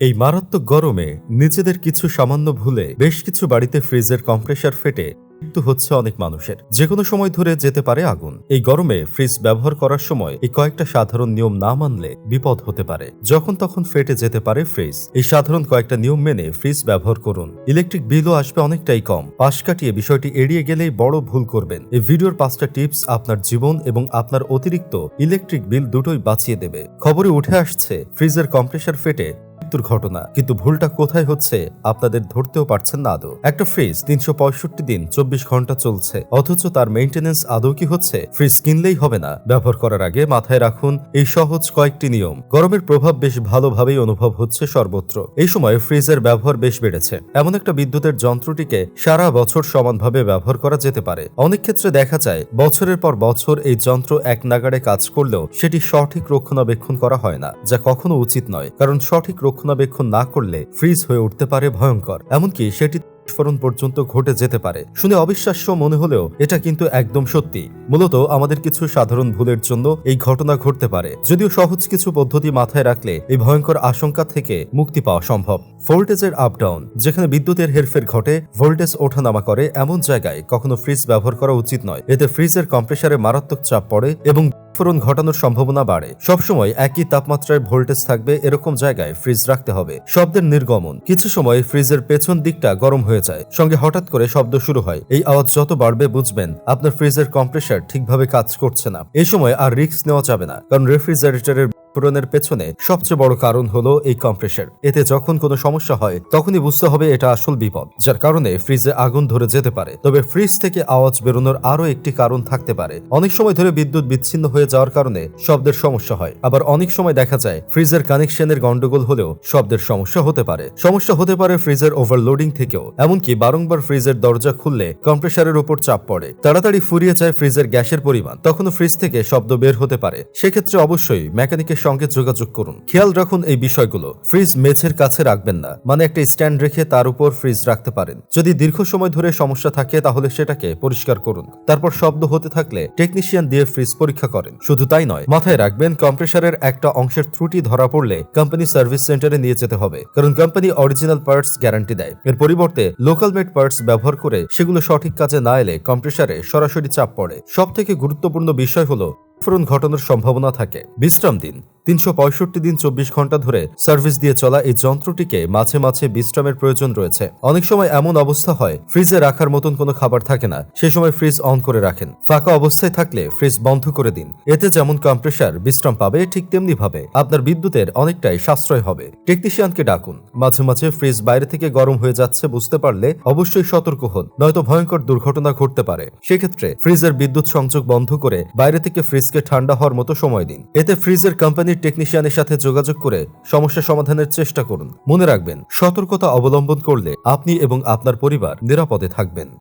এই মারাত্মক গরমে নিজেদের কিছু সামান্য ভুলে বেশ কিছু বাড়িতে ফ্রিজের কম্প্রেসার ফেটে মৃত্যু হচ্ছে অনেক মানুষের। যে কোনো সময় ধরে যেতে পারে আগুন। এই গরমে ফ্রিজ ব্যবহার করার সময় এই কয়েকটা সাধারণ নিয়ম না মানলে বিপদ হতে পারে। যখন তখন ফেটে যেতে পারে ফ্রিজ। এই সাধারণ কয়েকটা নিয়ম মেনে ফ্রিজ ব্যবহার করুন। ইলেকট্রিক বিলও আসবে অনেকটাই কম। পাশ কাটিয়ে বিষয়টি এড়িয়ে গেলেই বড় ভুল করবেন। এই ভিডিওর পাঁচটা টিপস আপনার জীবন এবং আপনার অতিরিক্ত ইলেকট্রিক বিল দুটোই বাঁচিয়ে দেবে। খবরে উঠে আসছে, ফ্রিজের কম্প্রেসার ফেটে মৃত্যুর ঘটনা। কিন্তু ভুলটা কোথায় হচ্ছে, আপনাদের ধরতেও পারছেন না আদৌ। একটা ফ্রিজ তিনশো পঁয়ষট্টি দিন, চব্বিশ ঘণ্টা চলছে। অথচ তার মেইনটেনেন্স আদৌ কি হচ্ছে ফ্রিজ কিনলেই হবে না। ব্যবহার করার আগে মাথায় রাখুন, এই সহজ কয়েকটি নিয়ম। গরমের প্রভাব বেশ ভালোভাবেই অনুভব হচ্ছে সর্বত্র। এই সময় ফ্রিজের ব্যবহার বেশ বেড়েছে। এমন একটা বিদ্যুতের যন্ত্রটিকে সারা বছর সমানভাবে ব্যবহার করা যেতে পারে। অনেক ক্ষেত্রে দেখা যায়, বছরের পর বছর এই যন্ত্র এক নাগাড়ে কাজ করলেও সেটি সঠিক রক্ষণাবেক্ষণ করা হয় না, যা কখনো উচিত নয়। কারণ সঠিক রক্ষণাবেক্ষণ না করলে ফ্রিজ হয়ে উঠতে পারে ভয়ঙ্কর। এমনকি সেটি বিস্ফোরণ পর্যন্ত ঘটে যেতে পারে। শুনে অবিশ্বাস্য মনে হলেও এটা কিন্তু একদম সত্যি। মূলত আমাদের কিছু সাধারণ ভুলের জন্য এই ঘটনা ঘটতে পারে। যদিও সহজ কিছু পদ্ধতি মাথায় রাখলে এই ভয়ঙ্কর আশঙ্কা থেকে মুক্তি পাওয়া সম্ভব। ভোল্টেজের আপ ডাউন যেখানে বিদ্যুতের হেরফের ঘটে, ভোল্টেজ ওঠানামা করে এমন জায়গায় কখনো ফ্রিজ ব্যবহার করা উচিত নয়। এতে ফ্রিজের কম্প্রেসারে মারাত্মক চাপ পড়ে এবং বিস্ফোরণ ঘটানোর সম্ভাবনা বাড়ে। সবসময় একই তাপমাত্রায় ভোল্টেজ থাকবে এরকম জায়গায় ফ্রিজ রাখতে হবে। শব্দের নির্গমন, কিছু সময় ফ্রিজের পেছন দিকটা গরম হয়ে যায়। সঙ্গে হঠাৎ করে শব্দ শুরু হয়। এই আওয়াজ যত বাড়বে বুঝবেন, আপনার ফ্রিজের কম্প্রেসার ঠিকভাবে কাজ করছে না। এই সময় আর রিস্ক নেওয়া যাবে না, কারণ রেফ্রিজারেটরের বিস্ফোরণের পেছনে সবচেয়ে বড় কারণ হলো এই কম্প্রেসার। এতে যখন কোনো সমস্যা হয়, তখনই বুঝতে হবে এটা আসল বিপদ, যার কারণে ফ্রিজে আগুন ধরে যেতে পারে। তবে ফ্রিজ থেকে আওয়াজ বেরোনোর আরও একটি কারণ থাকতে পারে। অনেক সময় ধরে বিদ্যুৎ বিচ্ছিন্ন হয়ে যাওয়ার কারণে শব্দের সমস্যা হয়। আবার অনেক সময় দেখা যায়, ফ্রিজের কানেকশনের গন্ডগোল হলেও শব্দের সমস্যা হতে পারে। সমস্যা হতে পারে ফ্রিজের ওভারলোডিং থেকেও। এমনকি বারংবার ফ্রিজের দরজা খুললে কম্প্রেসারের উপর চাপ পড়ে। তাড়াতাড়ি ফুরিয়ে যায় ফ্রিজের গ্যাসের পরিমাণ। তখনও ফ্রিজ থেকে শব্দ বের হতে পারে। সেক্ষেত্রে অবশ্যই মেকানিকের সঙ্গে যোগাযোগ করুন। খেয়াল রাখুন এই বিষয়গুলো। ফ্রিজ মেঝের কাছে রাখবেন না। মানে একটা স্ট্যান্ড রেখে তার উপর ফ্রিজ রাখতে পারেন। যদি দীর্ঘ সময় ধরে সমস্যা থাকে, তাহলে সেটাকে পরিষ্কার করুন। তারপর শব্দ হতে থাকলে টেকনিশিয়ান দিয়ে ফ্রিজ পরীক্ষা করেন। শুধু তাই নয়, মাথায় রাখবেন, কম্প্রেসারের একটা অংশের ত্রুটি ধরা পড়লে কোম্পানি সার্ভিস সেন্টারে নিয়ে যেতে হবে। কারণ কোম্পানি অরিজিনাল পার্টস গ্যারান্টি দেয়। এর পরিবর্তে লোকাল মেড পার্টস ব্যবহার করে সেগুলো সঠিক কাজে না এলে কম্প্রেসারে সরাসরি চাপ পড়ে। সব থেকে গুরুত্বপূর্ণ বিষয় হলো বিস্ফোরণ ঘটানোর সম্ভাবনা থাকে। বিশ্রাম দিন। তিনশো পঁয়ষট্টি দিন চব্বিশ ঘণ্টা ধরে সার্ভিস দিয়ে চলা এই যন্ত্রটিকে মাঝে মাঝে বিশ্রামের প্রয়োজন রয়েছে। অনেক সময় এমন অবস্থা হয়, ফ্রিজে রাখার মতন কোনো খাবার থাকে না, সে সময় ফ্রিজ অন করে রাখেন। ফাঁকা অবস্থায় থাকলে ফ্রিজ বন্ধ করে দিন। এতে যেমন কম্প্রেসার বিশ্রাম পাবে, ঠিক তেমনি ভাবে আপনার বিদ্যুতের অনেকটাই সাশ্রয় হবে। টেকনিশিয়ানকে ডাকুন। মাঝে মাঝে ফ্রিজ বাইরে থেকে গরম হয়ে যাচ্ছে বুঝতে পারলে অবশ্যই সতর্ক হন, নয়তো ভয়ঙ্কর দুর্ঘটনা ঘটতে পারে। সেক্ষেত্রে ফ্রিজের বিদ্যুৎ সংযোগ বন্ধ করে বাইরে থেকে ফ্রিজকে ঠান্ডা হওয়ার মতো সময় দিন। এতে ফ্রিজের কোম্পানির টেকনিশিয়ানের সাথে যোগাযোগ করে সমস্যা সমাধানের চেষ্টা করুন। মনে রাখবেন, সতর্কতা অবলম্বন করলে আপনি এবং আপনার পরিবার নিরাপদে থাকবেন।